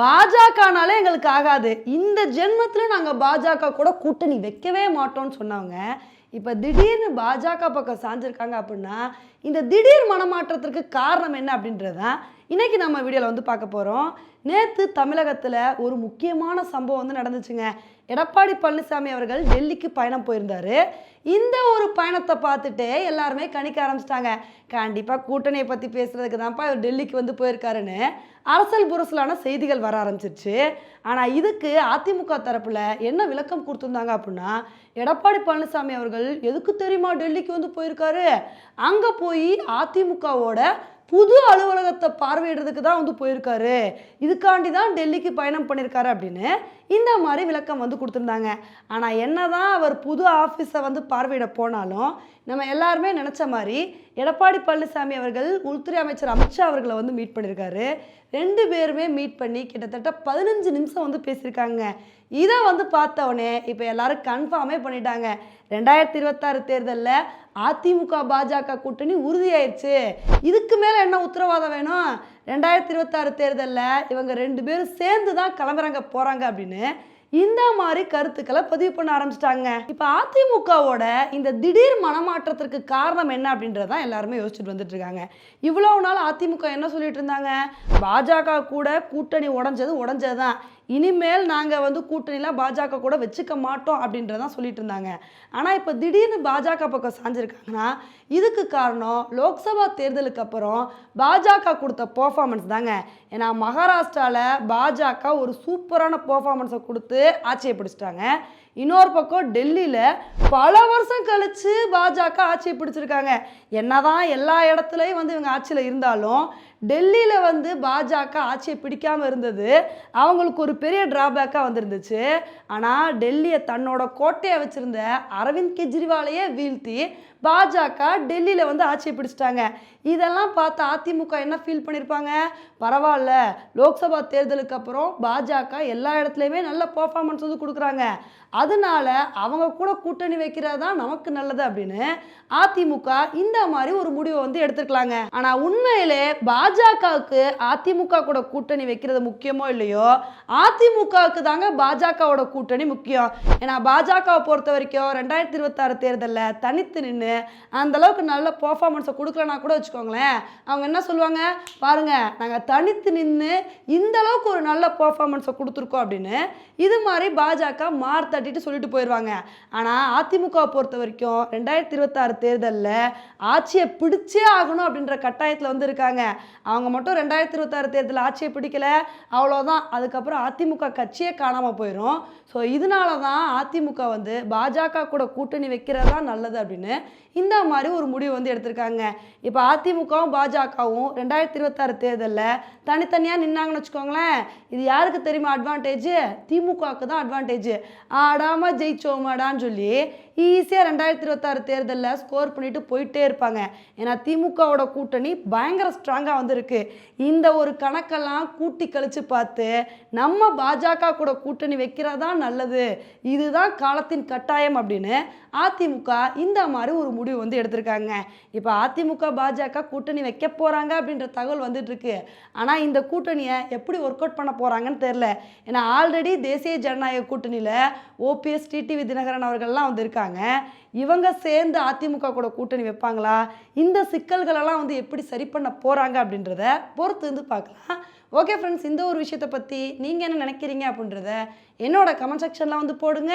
பாஜகனாலே எங்களுக்கு ஆகாது. இந்த ஜென்மத்தில் நாங்கள் பாஜக கூட கூட்டணி வைக்கவே மாட்டோம்னு சொன்னவங்க இப்போ திடீர்னு பாஜக பக்கம் சாஞ்சிருக்காங்க அப்படின்னா இந்த திடீர் மனமாற்றத்திற்கு காரணம் என்ன அப்படின்றதான் இன்றைக்கி நம்ம வீடியோவில் வந்து பார்க்க போகிறோம் நேற்று தமிழகத்தில் ஒரு முக்கியமான சம்பவம் வந்து நடந்துச்சுங்க. எடப்பாடி பழனிசாமி அவர்கள் டெல்லிக்கு பயணம் போயிருந்தார். இந்த ஒரு பயணத்தை பார்த்துட்டு எல்லாருமே கணிக்க ஆரம்பிச்சிட்டாங்க. கண்டிப்பாக கூட்டணியை பற்றி பேசுகிறதுக்கு தான்ப்பா இவர் டெல்லிக்கு வந்து போயிருக்காருன்னு அரசல் புரசலான செய்திகள் வர ஆரம்பிச்சிருச்சு. ஆனால் இதுக்கு அதிமுக தரப்பில் என்ன விளக்கம் கொடுத்துருந்தாங்க அப்படின்னா எடப்பாடி பழனிசாமி அவர்கள் எதுக்கு தெரியுமா டெல்லிக்கு வந்து போயிருக்காரு? அங்கே போய் அதிமுகவோட புது அலுவலகத்தை பார்வையிடுறதுக்கு தான் வந்து போயிருக்காரு. இதுக்காண்டி தான் டெல்லிக்கு பயணம் பண்ணியிருக்காரு அப்படின்னு இந்த மாதிரி விளக்கம் வந்து கொடுத்துருந்தாங்க. ஆனால் என்ன தான் அவர் புது ஆஃபீஸை வந்து பார்வையிட போனாலும் நம்ம எல்லாருமே நினச்ச மாதிரி எடப்பாடி பழனிசாமி அவர்கள் உள்துறை அமைச்சர் அமித்ஷா அவர்களை வந்து மீட் பண்ணியிருக்காரு ரெண்டு பேருமே மீட் பண்ணி கிட்டத்தட்ட பதினஞ்சு நிமிஷம் வந்து பேசியிருக்காங்க. இதை வந்து பார்த்தவொடனே இப்போ எல்லாரும் கன்ஃபார்மே பண்ணிட்டாங்க. ரெண்டாயிரத்தி இருபத்தாறு தேர்தலில் அதிமுக பாஜக கூட்டணி உறுதியாயிருச்சு. இதுக்கு மேலே என்ன உத்தரவாதம் வேணும்? ரெண்டாயிரத்தி இருபத்தாறு தேர்தலில் இவங்க ரெண்டு பேரும் சேர்ந்து தான் கிளம்புறாங்க போகிறாங்க அப்படின்னு இந்த மாதிரி கருத்துக்களை பதிவு பண்ண ஆரம்பிச்சிட்டாங்க. இப்போ அதிமுகவோட இந்த திடீர் மனமாற்றத்திற்கு காரணம் என்ன அப்படின்றதான் எல்லாருமே யோசிச்சுட்டு வந்துட்டு இருக்காங்க. இவ்வளவு நாள் அதிமுக என்ன சொல்லிட்டு இருந்தாங்க? பாஜக கூட கூட்டணி உடஞ்சது உடஞ்சது தான் இனிமேல் நாங்கள் வந்து கூட்டணிலாம் பாஜக கூட வச்சுக்க மாட்டோம் அப்படின்றதான் சொல்லிட்டு இருந்தாங்க. ஆனால் இப்போ திடீர்னு பாஜக பக்கம் சாஞ்சிருக்காங்கன்னா இதுக்கு காரணம் லோக்சபா தேர்தலுக்கு அப்புறம் பாஜக கொடுத்த பர்ஃபார்மன்ஸ் தாங்க. ஏன்னா மகாராஷ்டிராவில் பாஜக ஒரு சூப்பரான பர்ஃபார்மன்ஸை கொடுத்து ஆட்சியை பிடிச்சிட்டாங்க. இன்னொரு பக்கம் டெல்லியில் பல வருஷம் கழித்து பாஜக ஆட்சியை பிடிச்சிருக்காங்க. என்னதான் எல்லா இடத்துலையும் வந்து இவங்க ஆட்சியில் இருந்தாலும் டெல்லியில் வந்து பாஜக ஆட்சியை பிடிக்காமல் இருந்தது. அவங்களுக்கு ஒரு பெரிய டிராபேக்காக வந்திருந்துச்சு. ஆனால் டெல்லியை தன்னோட கோட்டையை வச்சுருந்த அரவிந்த் கெஜ்ரிவாலையே வீழ்த்தி பாஜக டெல்லியில் வந்து ஆட்சியை பிடிச்சிட்டாங்க. இதெல்லாம் பார்த்து அதிமுக என்ன ஃபீல் பண்ணியிருப்பாங்க பரவாயில்ல. லோக்சபா தேர்தலுக்கு அப்புறம் பாஜக எல்லா இடத்துலையுமே நல்ல பர்ஃபார்மன்ஸ் வந்து கொடுக்குறாங்க. அதனால அவங்க கூட கூட்டணி வைக்கிறது தான் நமக்கு நல்லது அப்படின்னு அதிமுக இந்த மாதிரி ஒரு முடிவை வந்து எடுத்துக்கலாங்க ஆனால் உண்மையிலே பாஜகவுக்கு அதிமுக கூட கூட்டணி வைக்கிறது முக்கியமோ இல்லையோ அதிமுகவுக்கு தாங்க பாஜகவோட கூட்டணி முக்கியம். ஏன்னா பாஜகவை பொறுத்த வரைக்கும் ரெண்டாயிரத்தி இருபத்தாறு தேர்தலில் தனித்து நின்று அந்த அளவுக்கு நல்ல பர்ஃபார்மன்ஸை கொடுக்கலனா கூட வச்சுக்கோங்களேன். அவங்க என்ன சொல்லுவாங்க? பாருங்க நாங்கள் தனித்து நின்று இந்த அளவுக்கு ஒரு நல்ல பர்ஃபார்மன்ஸை கொடுத்துருக்கோம் அப்படின்னு இது மாதிரி பாஜக மார் தட்டிட்டு சொல்லிட்டு போயிடுவாங்க ஆனால் அதிமுகவை பொறுத்த வரைக்கும் ரெண்டாயிரத்தி இருபத்தாறு தேர்தலில் ஆட்சியை பிடிச்சே ஆகணும் அப்படின்ற கட்டாயத்தில் வந்து இருக்காங்க அவங்க மட்டும் ரெண்டாயிரத்தி இருபத்தாறு தேர்தலில் ஆட்சியை பிடிக்கல. அவ்வளோதான் அதுக்கப்புறம் அதிமுக கட்சியே காணாமல் போயிடும் ஸோ இதனால தான் அதிமுக வந்து பாஜக கூட கூட்டணி வைக்கிறது தான் நல்லது அப்படின்னு இந்த மாதிரி ஒரு முடிவு வந்து எடுத்திருக்காங்க. இப்போ அதிமுகவும் பாஜகவும் ரெண்டாயிரத்தி இருபத்தாறு தேர்தலில் தனித்தனியாக நின்னாங்கன்னு வச்சுக்கோங்களேன். இது யாருக்கு தெரியுமா அட்வான்டேஜ் திமுகவுக்கு தான் அட்வான்டேஜ் ஆடாமல் ஜெயிச்சோமாடான்னு சொல்லி ஈஸியாக ரெண்டாயிரத்தி இருபத்தாறு தேர்தலில் ஸ்கோர் பண்ணிட்டு போயிட்டே இருப்பாங்க. ஏன்னா திமுகவோட கூட்டணி பயங்கர ஸ்ட்ராங்காக வந்திருக்கு. இந்த ஒரு கணக்கெல்லாம் கூட்டி கழித்து பார்த்து நம்ம பாஜக கூட கூட்டணி வைக்கிறது தான் நல்லது. இதுதான் காலத்தின் கட்டாயம் அப்படின்னு அதிமுக இந்த மாதிரி ஒரு முடிவு வந்து எடுத்திருக்காங்க. இப்போ அதிமுக பாஜக கூட்டணி வைக்க போகிறாங்க அப்படின்ற தகவல் வந்துட்டு இருக்கு ஆனால் இந்த கூட்டணியை எப்படி ஒர்க் அவுட் பண்ண போகிறாங்கன்னு தெரில ஏன்னா ஆல்ரெடி தேசிய ஜனநாயக கூட்டணியில் ஓபிஎஸ் டிடிவி தினகரன் அவர்கள்லாம் வந்து இருக்காங்க. இவங்க சேர்ந்து அதிமுக கூட கூட்டணி வைப்பாங்களா? இந்த சிக்கல்களெல்லாம் வந்து எப்படி சரி பண்ண போகிறாங்க அப்படின்றத பொறுத்து வந்து பார்க்கலாம். ஓகே ஃப்ரெண்ட்ஸ் இந்த ஒரு விஷயத்தை பற்றி நீங்கள் என்ன நினைக்கிறீங்க அப்படின்றத என்னோட கமெண்ட் செக்ஷனில் வந்து போடுங்க.